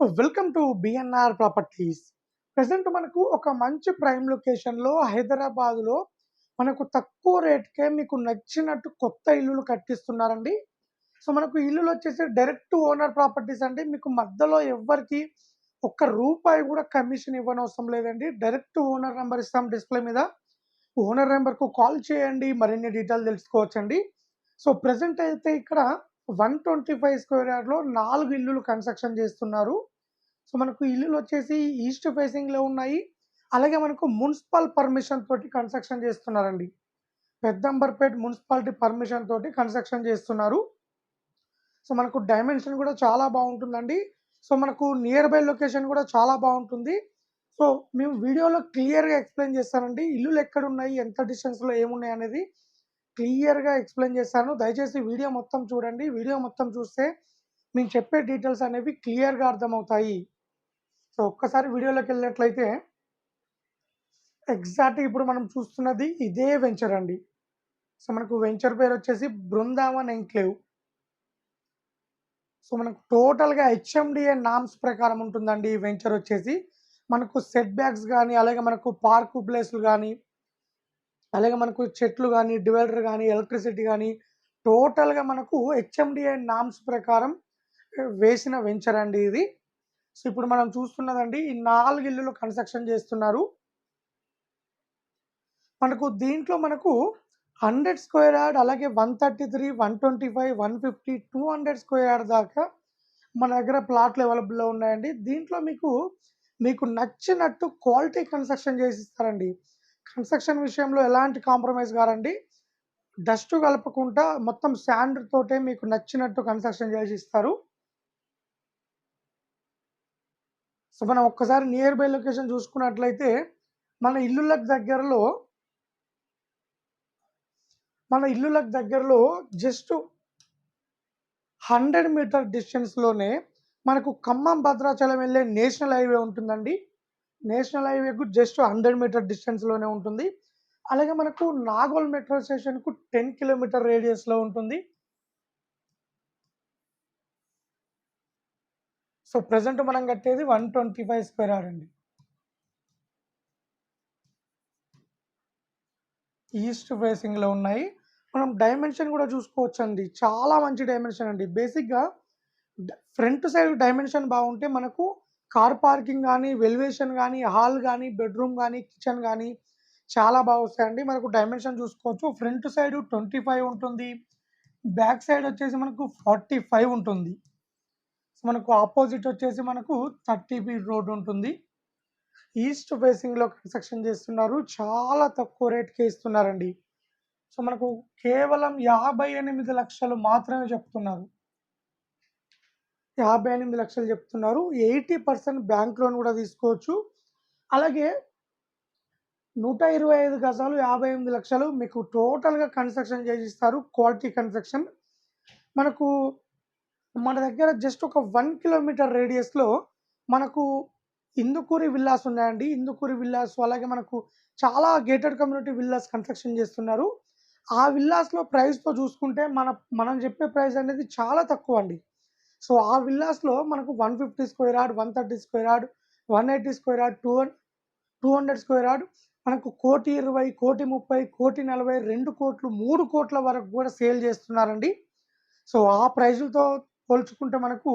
Welcome to BNR properties present మనకు ఒక మంచి ప్రైమ్ లొకేషన్లో హైదరాబాద్లో మనకు తక్కువ రేట్కే మీకు నచ్చినట్టు కొత్త ఇల్లులు కట్టిస్తున్నారండి. సో మనకు ఇల్లులు వచ్చేసి డైరెక్ట్ ఓనర్ ప్రాపర్టీస్ అండి. మీకు మధ్యలో ఎవ్వరికి ఒక్క రూపాయి కూడా కమిషన్ ఇవ్వనవసరం లేదండి. డైరెక్ట్ ఓనర్ నెంబర్ ఇస్తాం డిస్ప్లే మీద. ఓనర్ నెంబర్కు కాల్ చేయండి. మరిన్ని డీటెయిల్ తెలుసుకోవచ్చండి. సో ప్రజెంట్ అయితే ఇక్కడ వన్ ట్వంటీ ఫైవ్ స్క్వేర్ యార్డ్లో నాలుగు ఇల్లులు కన్స్ట్రక్షన్ చేస్తున్నారు. సో మనకు ఇల్లులు వచ్చేసి ఈస్ట్ ఫేసింగ్లో ఉన్నాయి. అలాగే మనకు మున్సిపల్ పర్మిషన్ తోటి కన్స్ట్రక్షన్ చేస్తున్నారండి. పెద్దంబర్పేట్ మున్సిపాలిటీ పర్మిషన్ తోటి కన్స్ట్రక్షన్ చేస్తున్నారు. సో మనకు డైమెన్షన్ కూడా చాలా బాగుంటుందండి. సో మనకు నియర్ బై లొకేషన్ కూడా చాలా బాగుంటుంది. సో మేము వీడియోలో క్లియర్గా ఎక్స్ప్లెయిన్ చేస్తానండి. ఇల్లులు ఎక్కడున్నాయి? ఎంత డిస్టెన్స్లో ఏమున్నాయి అనేది క్లియర్గా ఎక్స్ప్లెయిన్ చేస్తాను దయచేసి వీడియో మొత్తం చూడండి. వీడియో మొత్తం చూస్తే మేము చెప్పే డీటెయిల్స్ అనేవి క్లియర్గా అర్థమవుతాయి. సో ఒక్కసారి వీడియోలోకి వెళ్ళినట్లయితే ఎగ్జాక్ట్గా ఇప్పుడు మనం చూస్తున్నది ఇదే వెంచర్ అండి. సో మనకు వెంచర్ పేరు వచ్చేసి బృందావన్ ఎంక్లేవ్ సో మనకు టోటల్గా హెచ్ఎండిఏ నామ్స్ ప్రకారం ఉంటుందండి ఈ వెంచర్ వచ్చేసి. మనకు సెట్ బ్యాక్స్ కానీ అలాగే మనకు పార్కు ప్లేస్లు కానీ అలాగే మనకు చెట్లు కానీ డివైడర్ కానీ ఎలక్ట్రిసిటీ కానీ టోటల్గా మనకు హెచ్ఎండిఐ నామ్స్ ప్రకారం వేసిన వెంచర్ అండి ఇది. సో ఇప్పుడు మనం చూస్తున్నదండి ఈ నాలుగు ఇల్లులు కన్స్ట్రక్షన్ చేస్తున్నారు. మనకు దీంట్లో మనకు హండ్రెడ్ స్క్వేర్ యార్డ్ అలాగే one thirty three one twenty five one fifty two hundred square yard దాకా మన దగ్గర ప్లాట్లు అవైలబుల్లో ఉన్నాయండి. దీంట్లో మీకు మీకు నచ్చినట్టు క్వాలిటీ కన్స్ట్రక్షన్ చేసి ఇస్తారండి. కన్స్ట్రక్షన్ విషయంలో ఎలాంటి కాంప్రమైజ్ కారండి? డస్ట్ కలపకుండా మొత్తం శాండ్ తోటే మీకు నచ్చినట్టు కన్స్ట్రక్షన్ చేసి ఇస్తారు. సో మనం ఒక్కసారి నియర్ బై లొకేషన్ చూసుకున్నట్లయితే మన ఇల్లులకు దగ్గరలో మన ఇల్లులకు దగ్గరలో జస్ట్ హండ్రెడ్ మీటర్ డిస్టెన్స్లోనే మనకు ఖమ్మం భద్రాచలం వెళ్ళే నేషనల్ హైవే ఉంటుందండి. నేషనల్ హైవేకు జస్ట్ హండ్రెడ్ మీటర్ డిస్టెన్స్లోనే ఉంటుంది. అలాగే మనకు నాగోల్ మెట్రో స్టేషన్కు టెన్ కిలోమీటర్ రేడియస్లో ఉంటుంది. సో ప్రజెంట్ మనం కట్టేది one twenty five square yard అండి ఈస్ట్ ఫేసింగ్లో ఉన్నాయి. మనం డైమెన్షన్ కూడా చూసుకోవచ్చు అండి చాలా మంచి డైమెన్షన్ అండి. బేసిక్గా ఫ్రంట్ సైడ్ డైమెన్షన్ బాగుంటే మనకు కార్ పార్కింగ్ కానీ వెల్వేషన్ కానీ హాల్ కానీ బెడ్రూమ్ కానీ కిచెన్ కానీ చాలా బాగా వస్తాయండి. మనకు డైమెన్షన్ చూసుకోవచ్చు. ఫ్రంట్ సైడ్ ట్వంటీ ఫైవ్ ఉంటుంది. బ్యాక్ సైడ్ వచ్చేసి మనకు ఫార్టీ ఫైవ్ ఉంటుంది. సో మనకు ఆపోజిట్ వచ్చేసి మనకు థర్టీ ఫీట్ రోడ్ ఉంటుంది. ఈస్ట్ ఫేసింగ్లో కన్స్ట్రక్షన్ చేస్తున్నారు. చాలా తక్కువ రేట్కి ఇస్తున్నారండి. సో మనకు కేవలం యాభై ఎనిమిది లక్షలు మాత్రమే చెప్తున్నారు. యాభై ఎనిమిది లక్షలు చెప్తున్నారు. ఎయిటీ పర్సెంట్ బ్యాంక్ లోన్ కూడా తీసుకోవచ్చు. అలాగే నూట ఇరవై ఐదు గజాలు యాభై ఎనిమిది లక్షలు మీకు టోటల్గా కన్స్ట్రక్షన్ చేసిస్తారు. Quality construction. మనకు మన దగ్గర జస్ట్ ఒక వన్ కిలోమీటర్ రేడియస్లో మనకు ఇందుకూరి విల్లాస్ ఉన్నాయండి. ఇందుకూరి విల్లాస్ అలాగే మనకు చాలా గేటెడ్ కమ్యూనిటీ విల్లాస్ కన్స్ట్రక్షన్ చేస్తున్నారు. ఆ విల్లాస్లో ప్రైస్తో చూసుకుంటే మన మనం చెప్పే ప్రైస్ అనేది చాలా తక్కువ అండి సో ఆ విల్లాస్లో మనకు one fifty square yard one thirty square yard one eighty square yard two two hundred square yard మనకు కోటి ఇరవై కోటి ముప్పై కోటి నలభై రెండు కోట్లు మూడు కోట్ల వరకు కూడా సేల్ చేస్తున్నారండి. సో ఆ ప్రైజులతో పోల్చుకుంటే మనకు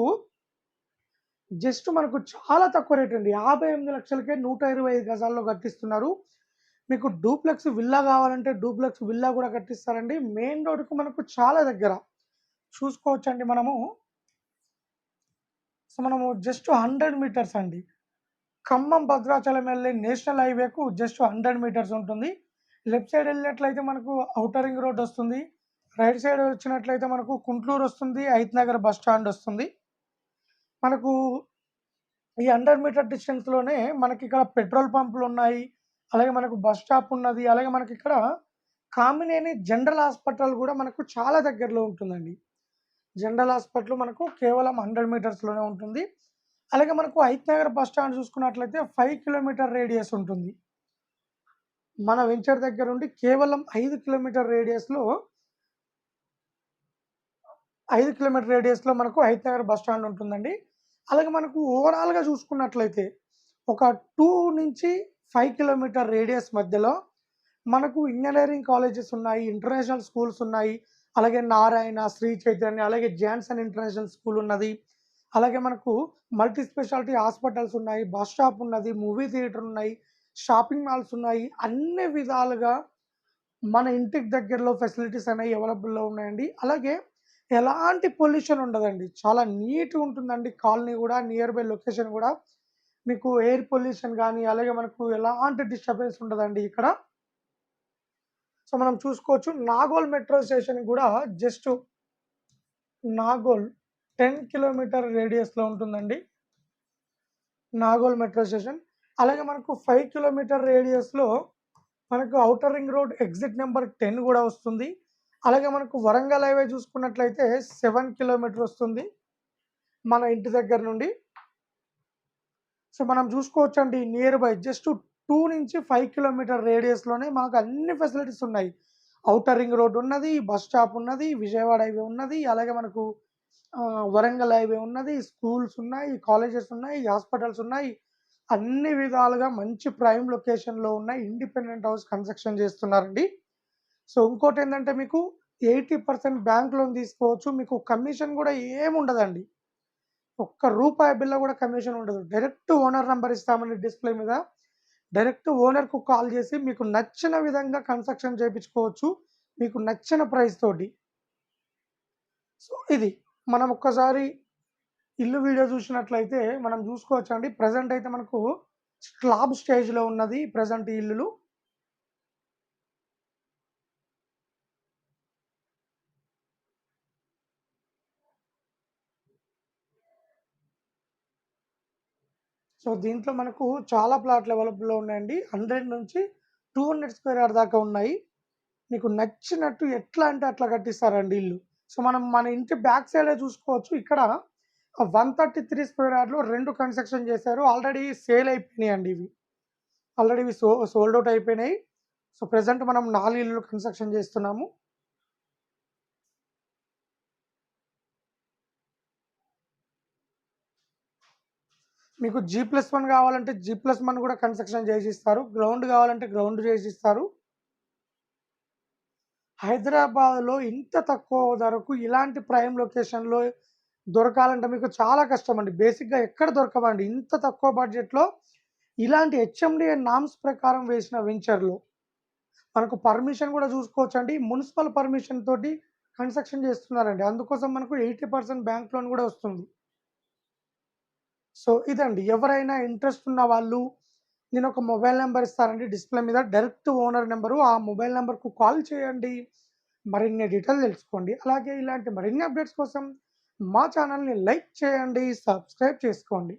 జస్ట్ మనకు చాలా తక్కువ రేట్ అండి. యాభై ఎనిమిది లక్షలకే నూట ఇరవై ఐదు గజాల్లో కట్టిస్తున్నారు. మీకు డూప్లెక్స్ విల్లా కావాలంటే డూప్లెక్స్ విల్లా కూడా కట్టిస్తారండి. మెయిన్ రోడ్కు మనకు చాలా దగ్గర. చూసుకోవచ్చండి మనము. సో మనము జస్ట్ హండ్రెడ్ మీటర్స్ అండి. ఖమ్మం భద్రాచలం వెళ్ళే నేషనల్ హైవేకు జస్ట్ హండ్రెడ్ మీటర్స్ ఉంటుంది. లెఫ్ట్ సైడ్ వెళ్ళినట్లయితే మనకు ఔటర్ రింగ్ రోడ్ వస్తుంది. రైట్ సైడ్ వచ్చినట్లయితే మనకు కుంట్లూరు వస్తుంది. ఐత్ నగర్ బస్ స్టాండ్ వస్తుంది. మనకు ఈ హండ్రెడ్ మీటర్ డిస్టెన్స్లోనే మనకి ఇక్కడ పెట్రోల్ పంపులు ఉన్నాయి. అలాగే మనకు బస్ స్టాప్ ఉన్నది. అలాగే మనకి ఇక్కడ కామినేని జనరల్ హాస్పిటల్ కూడా మనకు చాలా దగ్గరలో ఉంటుందండి. జనరల్ హాస్పిటల్ మనకు కేవలం హండ్రెడ్ మీటర్స్లోనే ఉంటుంది అలాగే మనకు ఐత్ బస్ స్టాండ్ చూసుకున్నట్లయితే ఫైవ్ కిలోమీటర్ రేడియస్ ఉంటుంది మన వెంచర్ దగ్గర నుండి కేవలం ఐదు కిలోమీటర్ రేడియస్లో ఐదు కిలోమీటర్ రేడియస్లో మనకు ఐత్ నగర్ బస్ స్టాండ్ ఉంటుందండి అలాగే మనకు ఓవరాల్‌గా చూసుకున్నట్లయితే ఒక 2-5 కిలోమీటర్ రేడియస్ మధ్యలో మనకు ఇంజనీరింగ్ కాలేజెస్ ఉన్నాయి. ఇంటర్నేషనల్ స్కూల్స్ ఉన్నాయి. అలాగే నారాయణ, శ్రీ చైతన్య అలాగే జాన్సన్ ఇంటర్నేషనల్ స్కూల్ ఉన్నది. అలాగే మనకు మల్టీ స్పెషాలిటీ హాస్పిటల్స్ ఉన్నాయి. బస్ స్టాప్ ఉన్నది. మూవీ థియేటర్ ఉన్నాయి. షాపింగ్ మాల్స్ ఉన్నాయి. అన్ని విధాలుగా మన ఇంటికి దగ్గరలో ఫెసిలిటీస్ అనేవి అవైలబుల్‌లో ఉన్నాయండి. అలాగే ఎలాంటి పొల్యూషన్ ఉండదండి. చాలా నీట్‌గా ఉంటుందండి కాలనీ కూడా నియర్ బై లొకేషన్ కూడా మీకు ఎయిర్ పొల్యూషన్ కానీ అలాగే మనకు ఎలాంటి డిస్టర్బెన్స్ ఉండదండి ఇక్కడ. సో, మనం చూసుకోవచ్చు నాగోల్ మెట్రో స్టేషన్ కూడా జస్ట్ నాగోల్ 10 కిలోమీటర్ రేడియస్‌లో ఉంటుందండి. Nagole metro station. అలాగే మనకు ఫైవ్ కిలోమీటర్ రేడియస్‌లో మనకు outer ring road exit number ten కూడా వస్తుంది. అలాగే మనకు వరంగల్ హైవే చూసుకున్నట్లయితే సెవెన్ కిలోమీటర్ వస్తుంది. మన ఇంటి దగ్గర నుండి. సో, మనం చూసుకోవచ్చండి నియర్ బై జస్ట్ 2-5 కిలోమీటర్ రేడియస్‌లోనే మనకు అన్ని ఫెసిలిటీస్ ఉన్నాయి. ఔటర్ రింగ్ రోడ్ ఉన్నది. బస్ స్టాప్ ఉన్నది. విజయవాడ హైవే ఉన్నది. అలాగే మనకు వరంగల్ హైవే ఉన్నది. స్కూల్స్ ఉన్నాయి. కాలేజెస్ ఉన్నాయి. హాస్పిటల్స్ ఉన్నాయి. అన్ని విధాలుగా మంచి ప్రైమ్ లొకేషన్‌లో ఉన్న ఇండిపెండెంట్ హౌస్ కన్‌స్ట్రక్షన్ చేస్తున్నారండి. సో, ఇంకోటి ఏంటంటే మీకు 80% బ్యాంక్ లోన్ తీసుకోవచ్చు. మీకు కమిషన్ కూడా ఏముండదండి. ఒక్క రూపాయి బిల్ల కూడా కమిషన్ ఉండదు. డైరెక్ట్ ఓనర్ నంబర్ ఇస్తామండి డిస్‌ప్లే మీద. డైరెక్ట్ ఓనర్‌కు కాల్ చేసి మీకు నచ్చిన విధంగా కన్‌స్ట్రక్షన్ చేయించుకోవచ్చు మీకు నచ్చిన ప్రైస్ తోటి. సో, ఇది. మనం ఒక్కసారి ఇల్లు వీడియో చూసినట్లయితే మనం చూసుకోవచ్చండి. ప్రజెంట్ అయితే మనకు స్లాబ్ స్టేజ్‌లో ఉన్నది ప్రజెంట్ ఇల్లులు. సో, దీంట్లో మనకు చాలా ప్లాట్‌లు అవైలబుల్‌లో ఉన్నాయండి. 100-200 స్క్వేర్ యార్డ్ దాకా ఉన్నాయి. మీకు నచ్చినట్టు ఎట్లా అంటే అట్లా కట్టిస్తారండి ఇల్లు. సో, మనం మన ఇంటి బ్యాక్ సైడే చూసుకోవచ్చు. ఇక్కడ 133 స్క్వేర్ యార్డ్‌లో రెండు కన్‌స్ట్రక్షన్ చేశారు. ఆల్రెడీ సేల్ అయిపోయినాయండి ఇవి. ఆల్రెడీ ఇవి సో సోల్డ్ అవుట్ అయిపోయినాయి. సో, ప్రజెంట్ మనం నాలుగు ఇల్లులు కన్‌స్ట్రక్షన్ చేస్తున్నాము. మీకు జీ ప్లస్ వన్ కావాలంటే జీ+1 కూడా కన్‌స్ట్రక్షన్ చేసిస్తారు. గ్రౌండ్ కావాలంటే గ్రౌండ్ చేసిస్తారు. హైదరాబాద్‌లో ఇంత తక్కువ ధరకు ఇలాంటి ప్రైమ్ లొకేషన్‌లో దొరకాలంటే మీకు చాలా కష్టం అండి బేసిక్‌గా ఎక్కడ దొరకవండి. ఇంత తక్కువ బడ్జెట్‌లో ఇలాంటి హెచ్ఎండీఏ నామ్స్ ప్రకారం వేసిన వెంచర్‌లో. మనకు పర్మిషన్ కూడా చూసుకోవచ్చండి. మున్సిపల్ పర్మిషన్ తోటి కన్‌స్ట్రక్షన్ చేస్తున్నారండి. అందుకోసం మనకు 80% బ్యాంక్ లోన్ కూడా వస్తుంది. సో, ఇదండి. ఎవరైనా ఇంట్రెస్ట్ ఉన్న వాళ్ళు నేను ఒక మొబైల్ నెంబర్ ఇస్తానండి డిస్‌ప్లే మీద. డైరెక్ట్ ఓనర్ నెంబరు ఆ మొబైల్ నెంబర్కు కాల్ చేయండి. మరిన్ని డీటెయిల్ తెలుసుకోండి. అలాగే ఇలాంటి మరిన్ని అప్డేట్స్ కోసం మా ఛానెల్‌ని లైక్ చేయండి. సబ్స్క్రైబ్ చేసుకోండి.